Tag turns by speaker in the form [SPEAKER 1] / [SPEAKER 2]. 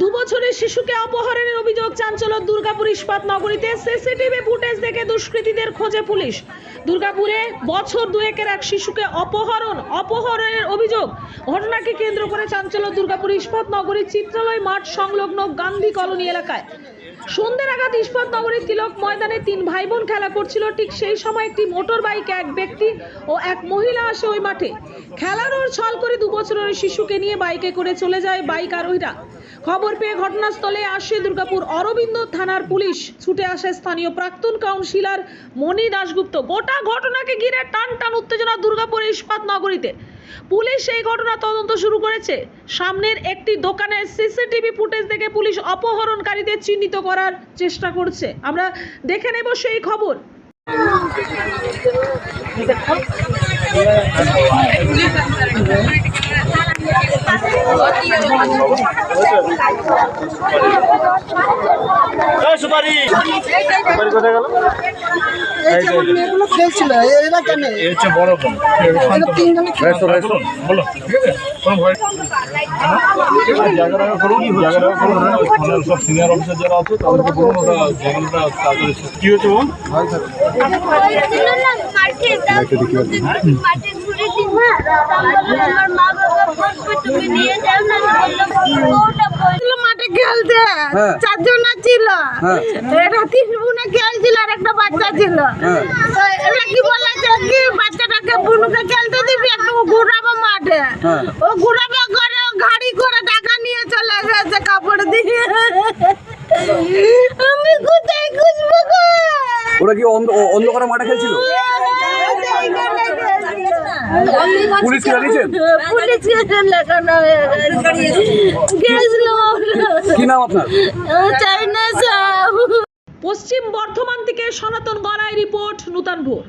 [SPEAKER 1] দু বছরের শিশুকে অপহরণের অভিযোগ চাঞ্চল্য দুর্গাপুর ইস্পাত নগরীতে সিসিটিভি ফুটেজ দেখে দুষ্কৃতীদের খোঁজে পুলিশ। দুর্গাপুরে বছর দুয়েকের এক শিশুকে অপহরণ, অপহরণের অভিযোগ। ঘটনাকে কেন্দ্র করে চাঞ্চল্য দুর্গাপুর ইস্পাত নগরীর চিত্রালয় মাঠ সংলগ্ন গান্ধী কলোনি এলাকায়। সন্ধ্যে নাগাদ ইস্পাত নগরীর তিলক ময়দানে তিন ভাই বোন খেলা করছিল। ঠিক সেই সময় একটি মোটর বাইকে এক ব্যক্তি ও এক মহিলা আসে ওই মাঠে। খেলার ওর ছল করে দু বছরের শিশুকে নিয়ে বাইকে করে চলে যায় বাইক আরোহীরা। খবর পেয়ে ঘটনাস্থলে আসে দুর্গাপুর অরবিন্দ থানার পুলিশ। ছুটে আসে স্থানীয় প্রাক্তন কাউন্সিলর মণি দাশগুপ্ত। গোটা ঘটনাকে ঘিরে টান টান উত্তেজনা দুর্গাপুর ইস্পাত নগরীতে। পুলিশ সেই ঘটনা তদন্ত শুরু করেছে। সামনের একটি দোকানের সিসিটিভি ফুটেজ দেখে পুলিশ অপহরণকারীদের চিহ্নিত করার চেষ্টা করছে। আমরা দেখে নেব সেই খবর।
[SPEAKER 2] সুপারি। সুপারি কোথায় গেল?
[SPEAKER 3] খেলছিল এরা কেন?
[SPEAKER 2] এই হচ্ছে বড় বোন। বলো ঠিক আছে? কোনো ভয় জায়গাটা করুন জায়গাটা করুন সব সিনিয়র অফিসার যারা আছে তাদেরকে বলুন ওটা জায়গাটা তাড়াতাড়ি কি হয়েছে বোন
[SPEAKER 4] মাঠে খেলতে ছিল বোনে খেলছিল আর একটা বাচ্চা ছিল কি বাচ্চাটাকে বুনুকে খেলতে দিবি একটু ঘুরাবো মাঠে গাড়ি করে টাকা নিয়ে চলে গেছে কাপড় দিয়ে আমি কোথায়
[SPEAKER 5] ওরা কি অন্ধকারে মাঠে খেলছিল? পুলিশ কি জানিয়েছেন নাম আপনার?
[SPEAKER 4] চাইনা
[SPEAKER 1] পশ্চিম বর্ধমান থেকে সনাতন গড়াই রিপোর্ট নূতন ভোর।